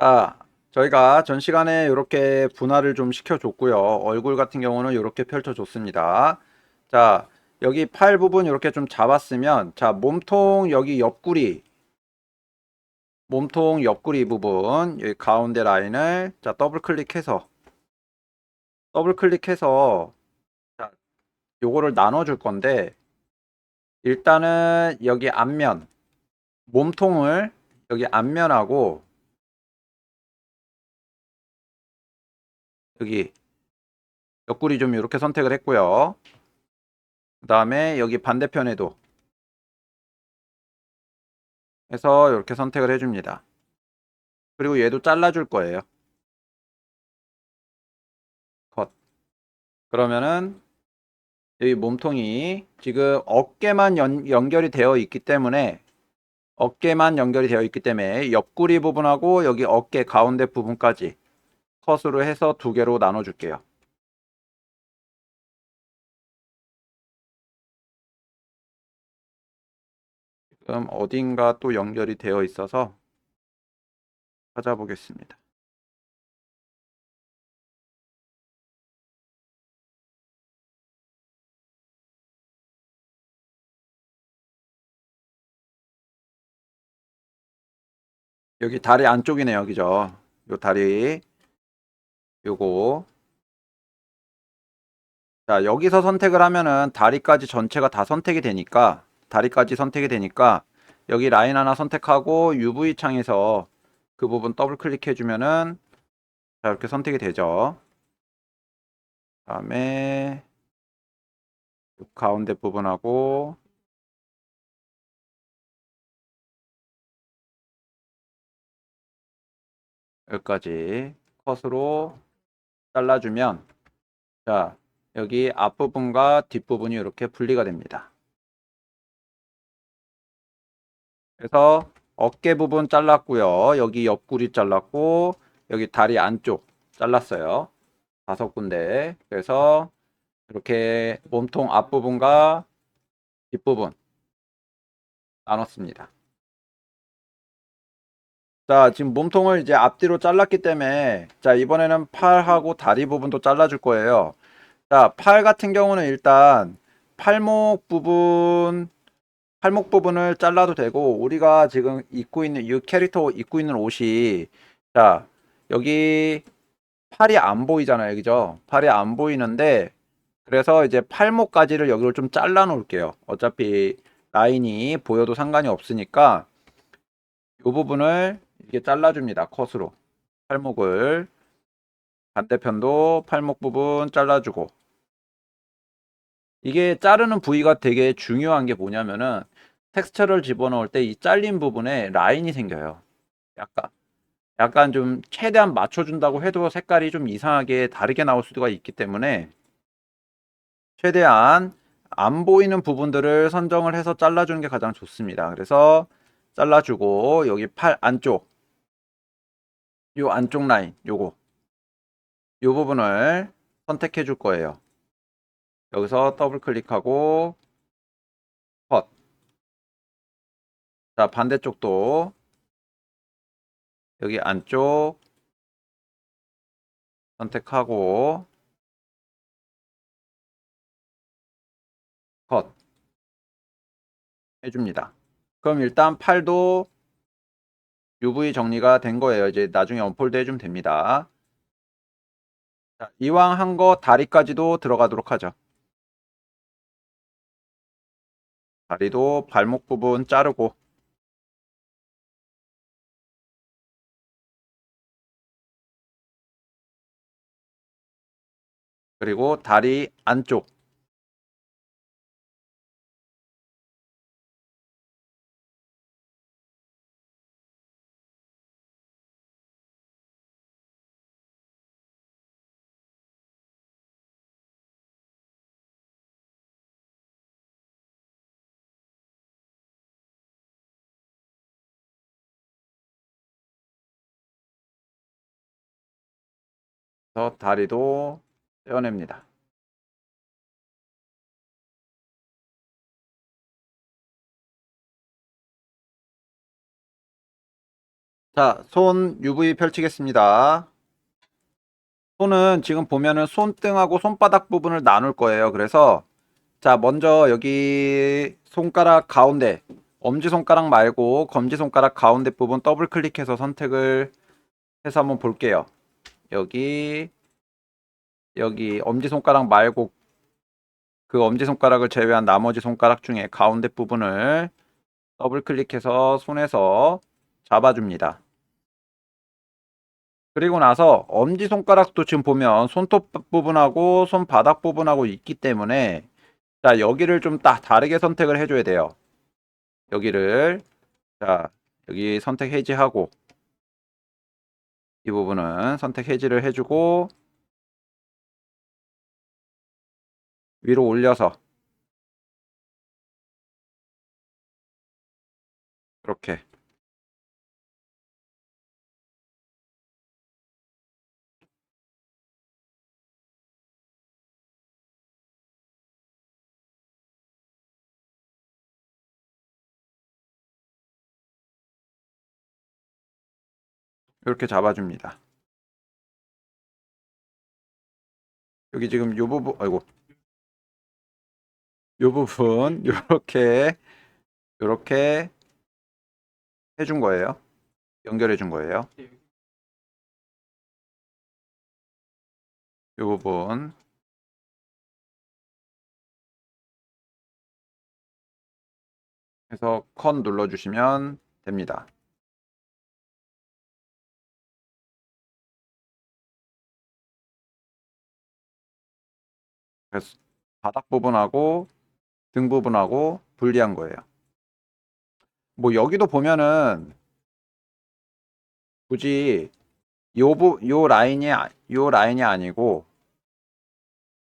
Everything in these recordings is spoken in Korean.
자, 저희가 전 시간에 이렇게 분할을 좀 시켜줬고요. 얼굴 같은 경우는 이렇게 펼쳐줬습니다. 자, 여기 팔 부분 이렇게 좀 잡았으면, 자, 몸통 여기 옆구리, 몸통 옆구리 부분, 여기 가운데 라인을, 자, 더블 클릭해서, 더블 클릭해서, 자, 요거를 나눠 줄 건데, 일단은 여기 앞면, 몸통을 여기 앞면하고, 여기 옆구리 좀 이렇게 선택을 했고요. 그 다음에 여기 반대편에도 해서 이렇게 선택을 해줍니다. 그리고 얘도 잘라줄 거예요. 컷. 그러면은 여기 몸통이 지금 어깨만 연, 연결이 되어 있기 때문에 어깨만 연결이 되어 있기 때문에 옆구리 부분하고 여기 어깨 가운데 부분까지 컷으로 해서 두 개로 나눠 줄게요. 지금 어딘가 또 연결이 되어 있어서 찾아보겠습니다. 여기 다리 안쪽이네요. 그죠? 요 다리 요거. 자 여기서 선택을 하면은 다리까지 전체가 다 선택이 되니까 다리까지 선택이 되니까 여기 라인 하나 선택하고 UV 창에서 그 부분 더블 클릭해 주면은 자 이렇게 선택이 되죠. 다음에 요 가운데 부분하고 여기까지. 컷으로 잘라주면 자 여기 앞부분과 뒷부분이 이렇게 분리가 됩니다. 그래서 어깨 부분 잘랐고요. 여기 옆구리 잘랐고 여기 다리 안쪽 잘랐어요. 다섯 군데. 그래서 이렇게 몸통 앞부분과 뒷부분 나눴습니다. 자, 지금 몸통을 이제 앞뒤로 잘랐기 때문에 자, 이번에는 팔하고 다리 부분도 잘라줄 거예요. 자, 팔 같은 경우는 일단 팔목 부분 팔목 부분을 잘라도 되고 우리가 지금 입고 있는 이 캐릭터 입고 있는 옷이 자, 여기 팔이 안 보이잖아요. 그죠? 팔이 안 보이는데 그래서 이제 팔목까지를 여기를 좀 잘라 놓을게요. 어차피 라인이 보여도 상관이 없으니까 이 부분을 이렇게 잘라줍니다. 컷으로. 팔목을. 반대편도 팔목 부분 잘라주고. 이게 자르는 부위가 되게 중요한 게 뭐냐면은 텍스처를 집어넣을 때 이 잘린 부분에 라인이 생겨요. 약간. 약간 좀 최대한 맞춰준다고 해도 색깔이 좀 이상하게 다르게 나올 수가 있기 때문에 최대한 안 보이는 부분들을 선정을 해서 잘라주는 게 가장 좋습니다. 그래서 잘라주고 여기 팔 안쪽 요 안쪽 라인 요거 요 부분을 선택해 줄 거예요. 여기서 더블 클릭하고 컷. 자, 반대쪽도 여기 안쪽 선택하고 컷 해줍니다. 그럼 일단 팔도 UV 정리가 된 거예요. 이제 나중에 언폴드 해주면 됩니다. 자, 이왕 한 거 다리까지도 들어가도록 하죠. 다리도 발목 부분 자르고 그리고 다리 안쪽 서 다리도 떼어냅니다. 자, 손 UV 펼치겠습니다. 손은 지금 보면은 손등하고 손바닥 부분을 나눌 거예요. 그래서 자, 먼저 여기 손가락 가운데 엄지손가락 말고 검지손가락 가운데 부분 더블 클릭해서 선택을 해서 한번 볼게요. 여기 여기 엄지손가락 말고 그 엄지손가락을 제외한 나머지 손가락 중에 가운데 부분을 더블 클릭해서 손에서 잡아줍니다. 그리고 나서 엄지손가락도 지금 보면 손톱 부분하고 손바닥 부분하고 있기 때문에 자 여기를 좀딱 다르게 선택을 해줘야 돼요. 여기를 자 여기 선택 해지하고 이 부분은 선택 해지를 해주고 위로 올려서 이렇게 이렇게 잡아줍니다. 여기 지금 요 부분, 아이고, 요 부분 요렇게 요렇게 해준 거예요. 연결해 준 거예요. 요 부분 해서 컷 눌러주시면 됩니다. 그래서 바닥 부분하고 등 부분하고 분리한 거예요. 뭐 여기도 보면은 굳이 요, 부, 요 라인이 아- 요 라인이 아니고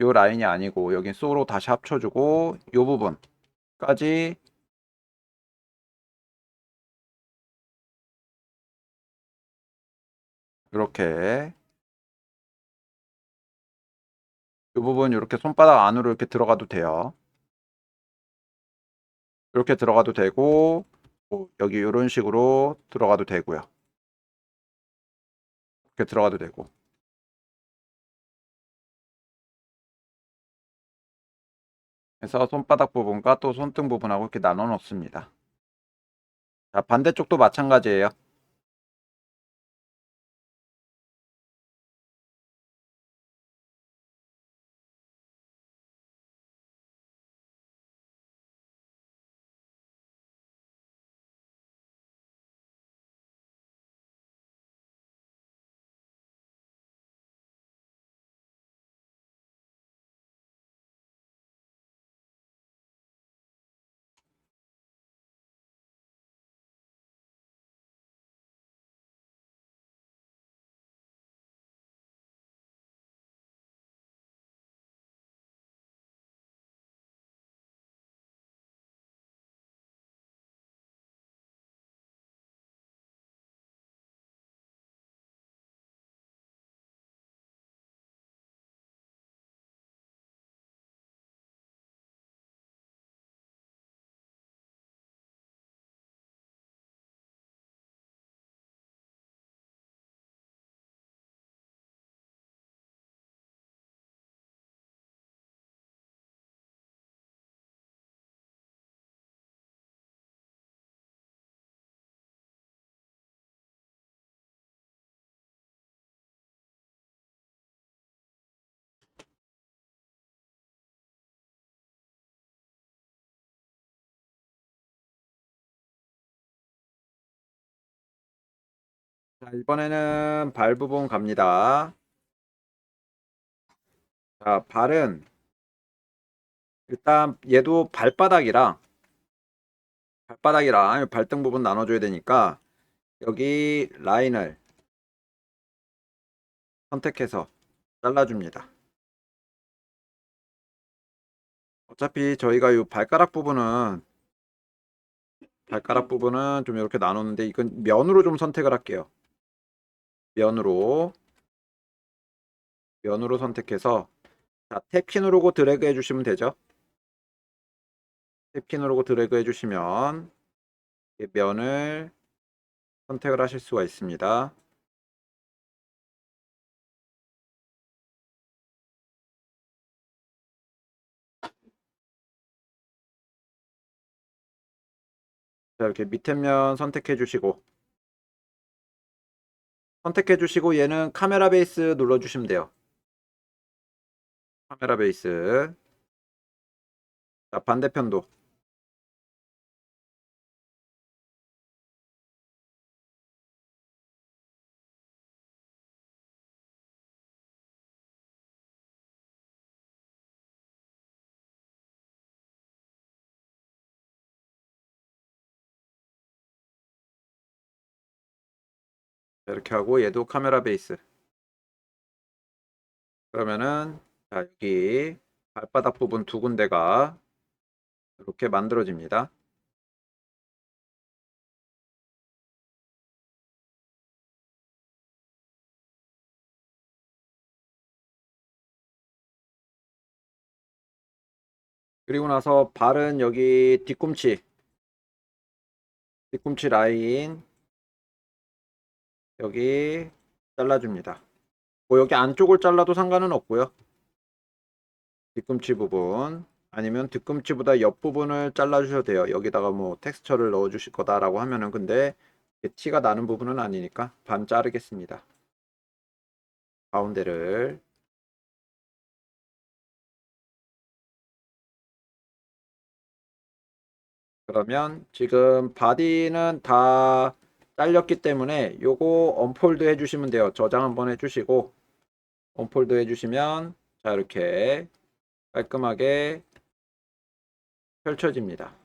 요 라인이 아니고 여기 쏘로 다시 합쳐주고 요 부분까지 이렇게 이 부분 이렇게 손바닥 안으로 이렇게 들어가도 돼요. 이렇게 들어가도 되고 뭐 여기 이런 식으로 들어가도 되고요. 이렇게 들어가도 되고 그래서 손바닥 부분과 또 손등 부분하고 이렇게 나눠 놓습니다. 자, 반대쪽도 마찬가지예요. 자, 이번에는 발 부분 갑니다. 자, 발은 일단 얘도 발바닥이랑 발바닥이랑 발등 부분 나눠줘야 되니까 여기 라인을 선택해서 잘라줍니다. 어차피 저희가 이 발가락 부분은 발가락 부분은 좀 이렇게 나누는데 이건 면으로 좀 선택을 할게요. 면으로 면으로 선택해서 자, 탭키 누르고 드래그 해주시면 되죠. 탭키 누르고 드래그 해주시면 이 면을 선택을 하실 수가 있습니다. 자, 이렇게 밑에 면 선택해 주시고 선택해 주시고 얘는 카메라 베이스 눌러 주시면 돼요. 카메라 베이스. 자, 반대편도 이렇게 하고 얘도 카메라 베이스. 그러면은 자, 여기 발바닥 부분 두 군데가 이렇게 만들어집니다. 그리고 나서 발은 여기 뒤꿈치 뒤꿈치 라인 여기 잘라줍니다. 뭐 여기 안쪽을 잘라도 상관은 없고요. 뒤꿈치 부분 아니면 뒤꿈치보다 옆 부분을 잘라주셔도 돼요. 여기다가 뭐 텍스처를 넣어주실 거다라고 하면은 근데 티가 나는 부분은 아니니까 반 자르겠습니다. 가운데를 그러면 지금 바디는 다 잘렸기 때문에 요거 언폴드 해주시면 돼요. 저장 한번 해주시고 언폴드 해주시면 자 이렇게 깔끔하게 펼쳐집니다.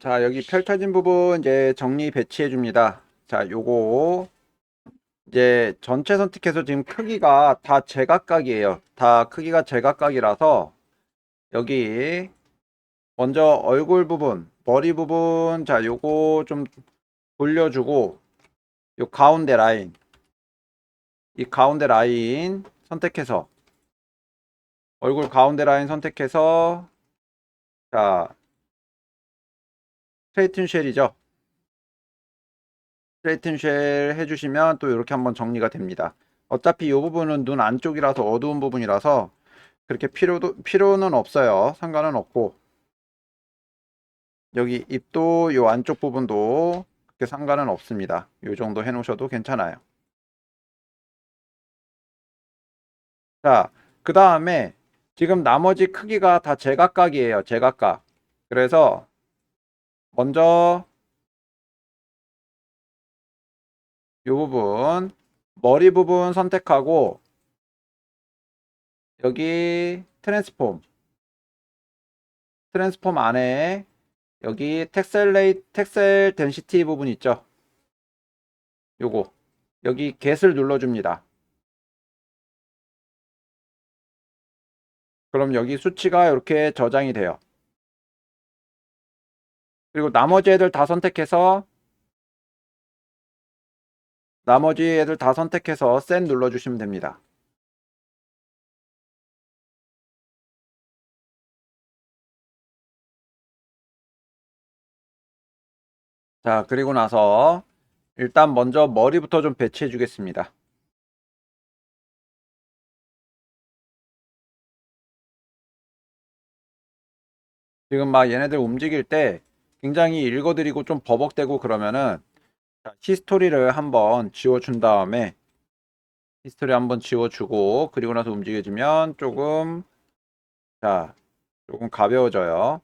자, 여기 펼쳐진 부분 이제 정리 배치해 줍니다. 자, 요거 이제 전체 선택해서 지금 크기가 다 제각각이에요. 다 크기가 제각각이라서 여기 먼저 얼굴 부분, 머리 부분, 자, 요거 좀 돌려주고 요 가운데 라인 이 가운데 라인 선택해서 얼굴 가운데 라인 선택해서 자 스트레이튼 쉘이죠. 스트레이튼 쉘 해주시면 또 이렇게 한번 정리가 됩니다. 어차피 이 부분은 눈 안쪽이라서 어두운 부분이라서 그렇게 필요도, 필요는 없어요. 상관은 없고 여기 입도 이 안쪽 부분도 그렇게 상관은 없습니다. 이 정도 해 놓으셔도 괜찮아요. 자, 그 다음에 지금 나머지 크기가 다 제각각이에요. 제각각. 그래서 먼저 이 부분 머리 부분 선택하고 여기 트랜스폼 트랜스폼 안에 여기 텍셀레이 텍셀 덴시티 부분 있죠? 요거. 여기 get을 눌러줍니다. 그럼 여기 수치가 이렇게 저장이 돼요 그리고 나머지 애들 다 선택해서 나머지 애들 다 선택해서 센 눌러주시면 됩니다. 자, 그리고 나서 일단 먼저 머리부터 좀 배치해 주겠습니다. 지금 막 얘네들 움직일 때 굉장히 읽어드리고 좀 버벅대고 그러면은 히스토리를 한번 지워준 다음에 히스토리 한번 지워주고 그리고 나서 움직여주면 조금 자 조금 가벼워져요.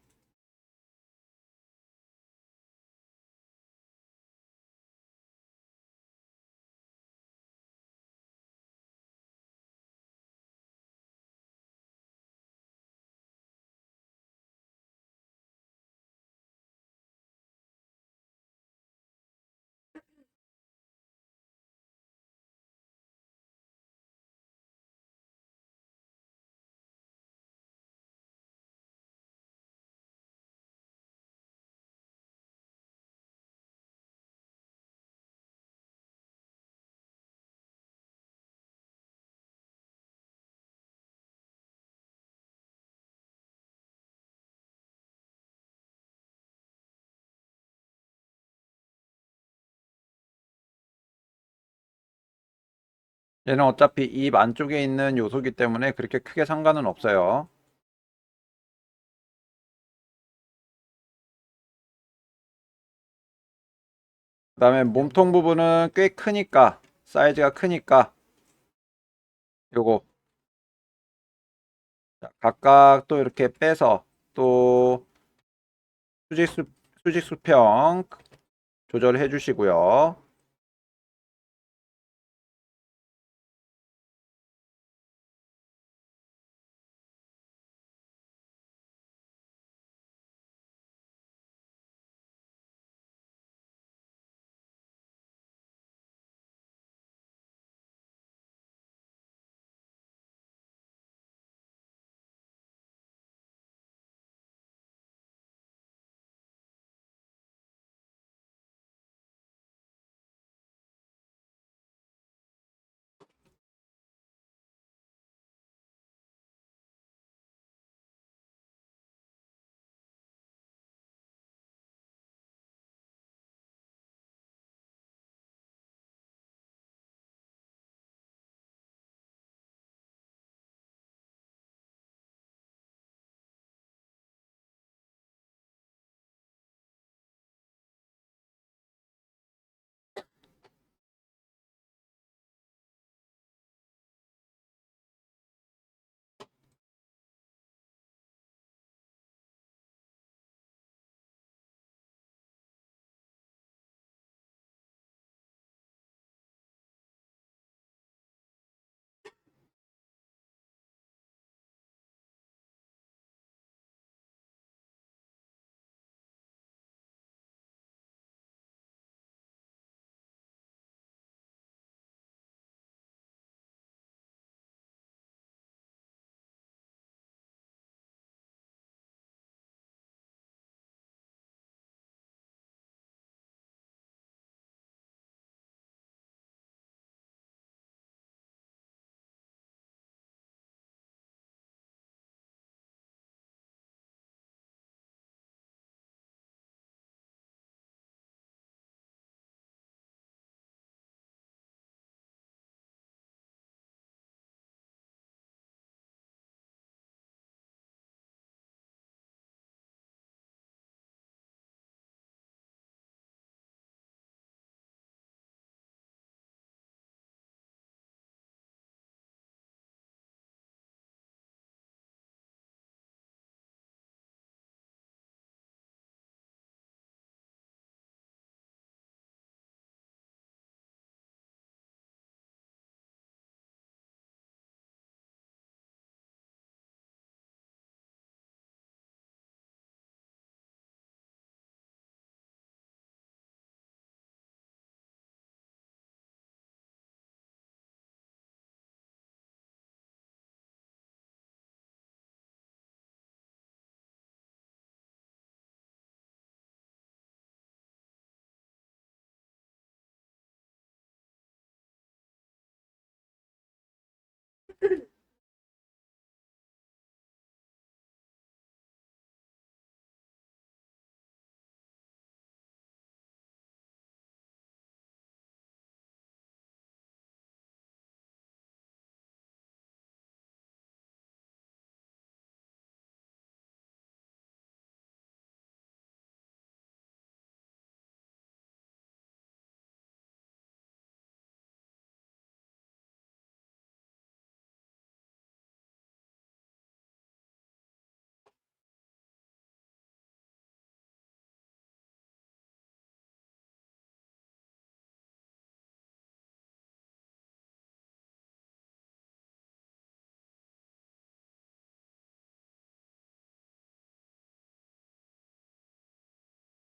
얘는 어차피 입 안쪽에 있는 요소기 때문에 그렇게 크게 상관은 없어요. 그 다음에 몸통 부분은 꽤 크니까, 사이즈가 크니까, 요거. 자, 각각 또 이렇게 빼서 또 수직수, 수직수평 조절해 주시고요.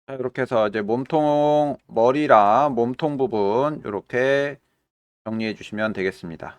자, 이렇게 해서 이제 몸통 머리랑 몸통 부분 이렇게 정리해 주시면 되겠습니다.